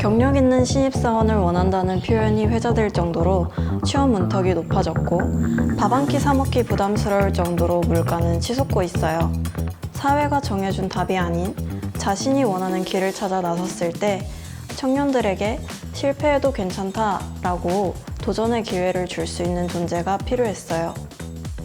경력 있는 신입사원을 원한다는 표현이 회자될 정도로 취업 문턱이 높아졌고 밥 한 끼 사 먹기 부담스러울 정도로 물가는 치솟고 있어요. 사회가 정해준 답이 아닌 자신이 원하는 길을 찾아 나섰을 때 청년들에게 실패해도 괜찮다라고 도전의 기회를 줄 수 있는 존재가 필요했어요.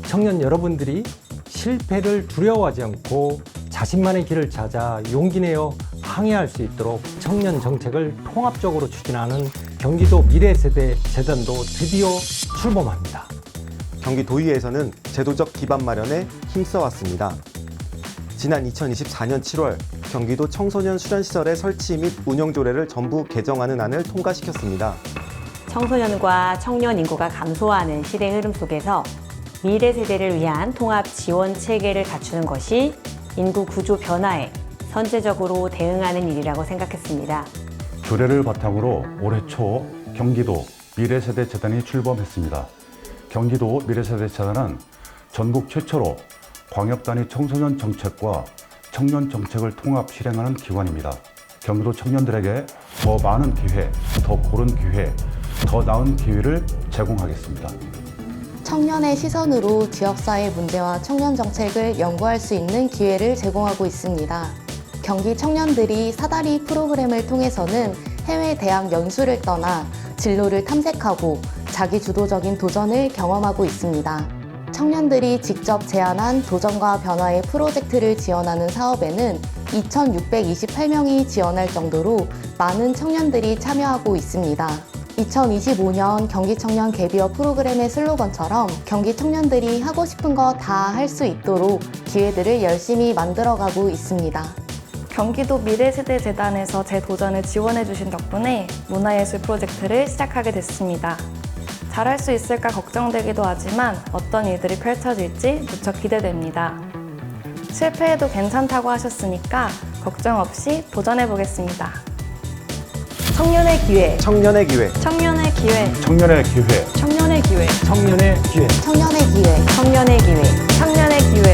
청년 여러분들이 실패를 두려워하지 않고 자신만의 길을 찾아 용기 내어 항해할 수 있도록 청년 정책을 통합적으로 추진하는 경기도 미래세대 재단도 드디어 출범합니다. 경기도의회에서는 제도적 기반 마련에 힘써왔습니다. 지난 2024년 7월 경기도 청소년 수련시설의 설치 및 운영 조례를 전부 개정하는 안을 통과시켰습니다. 청소년과 청년 인구가 감소하는 시대 흐름 속에서 미래 세대를 위한 통합 지원 체계를 갖추는 것이 인구 구조 변화에 선제적으로 대응하는 일이라고 생각했습니다. 조례를 바탕으로 올해 초 경기도 미래세대재단이 출범했습니다. 경기도 미래세대재단은 전국 최초로 광역단위 청소년 정책과 청년 정책을 통합 실행하는 기관입니다. 경기도 청년들에게 더 많은 기회, 더 고른 기회, 더 나은 기회를 제공하겠습니다. 청년의 시선으로 지역사회 문제와 청년 정책을 연구할 수 있는 기회를 제공하고 있습니다. 경기 청년들이 사다리 프로그램을 통해서는 해외 대학 연수를 떠나 진로를 탐색하고 자기 주도적인 도전을 경험하고 있습니다. 청년들이 직접 제안한 도전과 변화의 프로젝트를 지원하는 사업에는 2,628명이 지원할 정도로 많은 청년들이 참여하고 있습니다. 2025년 경기 청년 갭이어 프로그램의 슬로건처럼 경기 청년들이 하고 싶은 거 다 할 수 있도록 기회들을 열심히 만들어가고 있습니다. 경기도 미래세대재단에서 제 도전을 지원해주신 덕분에 문화예술 프로젝트를 시작하게 됐습니다. 잘할 수 있을까 걱정되기도 하지만 어떤 일들이 펼쳐질지 무척 기대됩니다. 실패해도 괜찮다고 하셨으니까 걱정 없이 도전해보겠습니다. 청년의 기회, 청년의 기회 청년의 기회, 청년의 기회, 청년의 기회, 청년의 기회. 청년의 기회 청년의 기회, 청년의 기회.